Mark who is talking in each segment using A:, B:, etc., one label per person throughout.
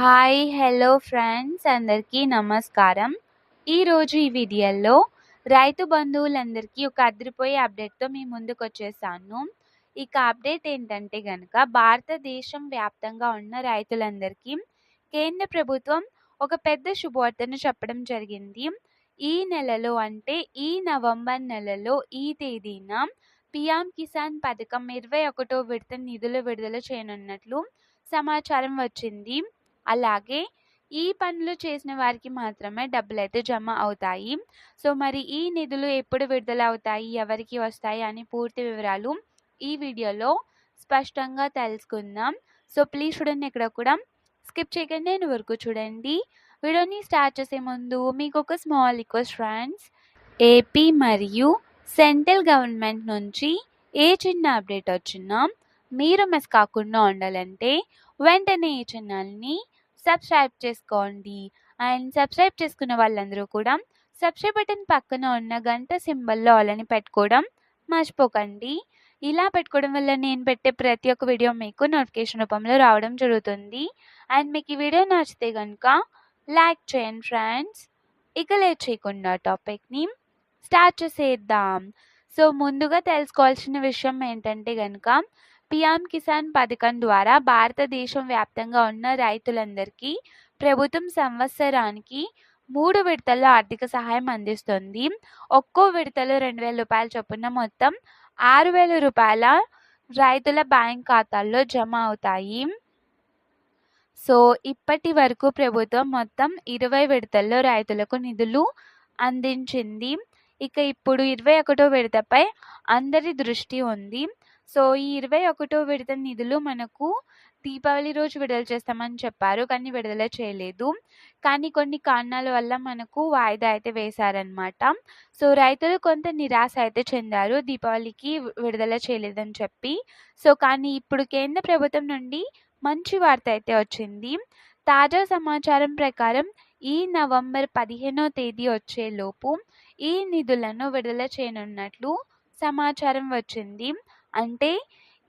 A: Hi hello friends అందరికీ నమస్కారం. ఈరోజు ఈ వీడియోలో రైతు బంధువులందరికీ ఒక అదిరిపోయే అప్డేట్తో మీ ముందుకు వచ్చేసాను. ఇక అప్డేట్ ఏంటంటే కనుక భారతదేశం వ్యాప్తంగా ఉన్న రైతులందరికీ కేంద్ర ప్రభుత్వం ఒక పెద్ద శుభవార్తను చెప్పడం జరిగింది. ఈ నెలలో అంటే ఈ నవంబర్ నెలలో ఈ తేదీన పిఎం కిసాన్ పథకం ఇరవై ఒకటో విడత నిధులు విడుదల చేయనున్నట్లు సమాచారం వచ్చింది. అలాగే ఈ పనులు చేసిన వారికి మాత్రమే డబ్బులు అయితే జమ అవుతాయి. సో మరి ఈ నిధులు ఎప్పుడు విడుదల అవుతాయి ఎవరికి వస్తాయి? అని పూర్తి వివరాలు ఈ వీడియోలో స్పష్టంగా తెలుసుకుందాం. సో ప్లీజ్ చూడండి ఇక్కడ కూడా. స్కిప్ చేయకండి నేను వరకు చూడండి. వీడియోని స్టార్ట్ చేసే ముందు మీకు ఒక స్మాల్ రిక్వెస్ట్ ఫ్రెండ్స్ ఏపీ మరియు సెంట్రల్ గవర్నమెంట్ నుంచి ఏ చిన్న అప్డేట్ వచ్చినా మీరు మిస్ కాకుండా ఉండాలంటే వెంటనే ఈ ఛానల్ని సబ్స్క్రైబ్ చేసుకోండి. అండ్ సబ్స్క్రైబ్ చేసుకున్న వాళ్ళందరూ కూడా సబ్స్క్రైబ్ బటన్ పక్కన ఉన్న గంట సింబల్లో అలాని పెట్టుకోవడం మర్చిపోకండి. ఇలా పెట్టుకోవడం వల్ల నేను పెట్టే ప్రతి ఒక్క వీడియో మీకు నోటిఫికేషన్ రూపంలో రావడం జరుగుతుంది. అండ్ మీకు ఈ వీడియో నచ్చితే కనుక లైక్ చేయండి ఫ్రెండ్స్. ఇక లేట్ చేయకుండా టాపిక్ని స్టార్ట్ చేసేద్దాం. సో ముందుగా తెలుసుకోవాల్సిన విషయం ఏంటంటే కనుక పిఎం కిసాన్ పథకం ద్వారా భారతదేశం వ్యాప్తంగా ఉన్న రైతులందరికీ ప్రభుత్వం సంవత్సరానికి మూడు విడతల్లో ఆర్థిక సహాయం అందిస్తుంది. ఒక్కో విడతలో రెండు వేల రూపాయల చొప్పున మొత్తం ఆరు వేల రూపాయల రైతుల బ్యాంక్ ఖాతాల్లో జమ అవుతాయి. సో ఇప్పటి వరకు ప్రభుత్వం మొత్తం ఇరవై విడతల్లో రైతులకు నిధులు అందించింది. ఇక ఇప్పుడు ఇరవై ఒకటో విడతపై అందరి దృష్టి ఉంది. సో ఈ ఇరవై ఒకటో విడత నిధులు మనకు దీపావళి రోజు విడుదల చేస్తామని చెప్పారు. కానీ విడుదల చేయలేదు. కానీ కొన్ని కారణాల వల్ల మనకు వాయిదా అయితే వేశారనమాట సో రైతులు కొంత నిరాశ అయితే చెందారు. దీపావళికి విడుదల చేయలేదని చెప్పి. సో కానీ ఇప్పుడు కేంద్ర ప్రభుత్వం నుండి మంచి వార్త అయితే వచ్చింది. తాజా సమాచారం ప్రకారం ఈ నవంబర్ పదిహేనో తేదీ వచ్చేలోపు ఈ నిధులను విడుదల చేయనున్నట్లు సమాచారం వచ్చింది. అంటే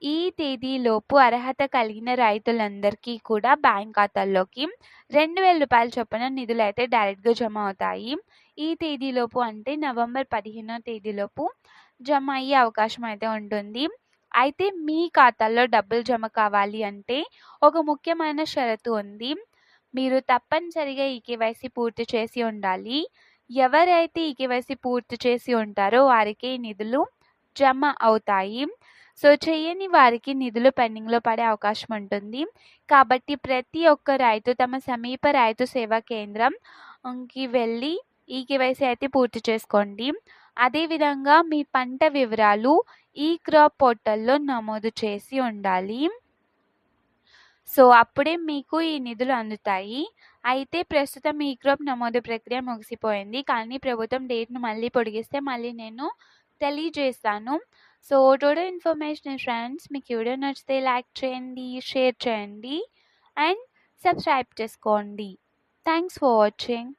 A: ఈ తేదీలోపు అర్హత కలిగిన రైతులందరికీ కూడా బ్యాంక్ ఖాతాల్లోకి రెండు వేల రూపాయల చొప్పున నిధులు అయితే డైరెక్ట్గా జమ అవుతాయి. ఈ తేదీలోపు అంటే నవంబర్ పదిహేనో తేదీలోపు జమ అయ్యే అవకాశం అయితే ఉంటుంది. అయితే మీ ఖాతాల్లో డబ్బులు జమ కావాలి అంటే ఒక ముఖ్యమైన షరతు ఉంది. మీరు తప్పనిసరిగా ఈ కేవైసీ పూర్తి చేసి ఉండాలి. ఎవరైతే ఈ కేవైసీ పూర్తి చేసి ఉంటారో వారికి నిధులు జమ అవుతాయి. సో చేయని వారికి నిధులు పెండింగ్లో పడే అవకాశం ఉంటుంది. కాబట్టి ప్రతి ఒక్క రైతు తమ సమీప రైతు సేవా కేంద్రంకి వెళ్ళి ఈ కేవైసీ అయితే పూర్తి చేసుకోండి. అదేవిధంగా మీ పంట వివరాలు ఈ క్రాప్ పోర్టల్లో నమోదు చేసి ఉండాలి. సో అప్పుడే మీకు ఈ నిధులు అందుతాయి. అయితే ప్రస్తుతం ఈ క్రాప్ నమోదు ప్రక్రియ ముగిసిపోయింది. కానీ ప్రభుత్వం డేట్ను మళ్ళీ పొడిగిస్తే మళ్ళీ నేను తెలియజేస్తాను సో టోటల్ ఇన్ఫర్మేషన్ ఫ్రెండ్స్ మీకు వీడియో నచ్చితే లైక్ చేయండి షేర్ చేయండి అండ్ సబ్స్క్రైబ్ చేసుకోండి. Thanks for watching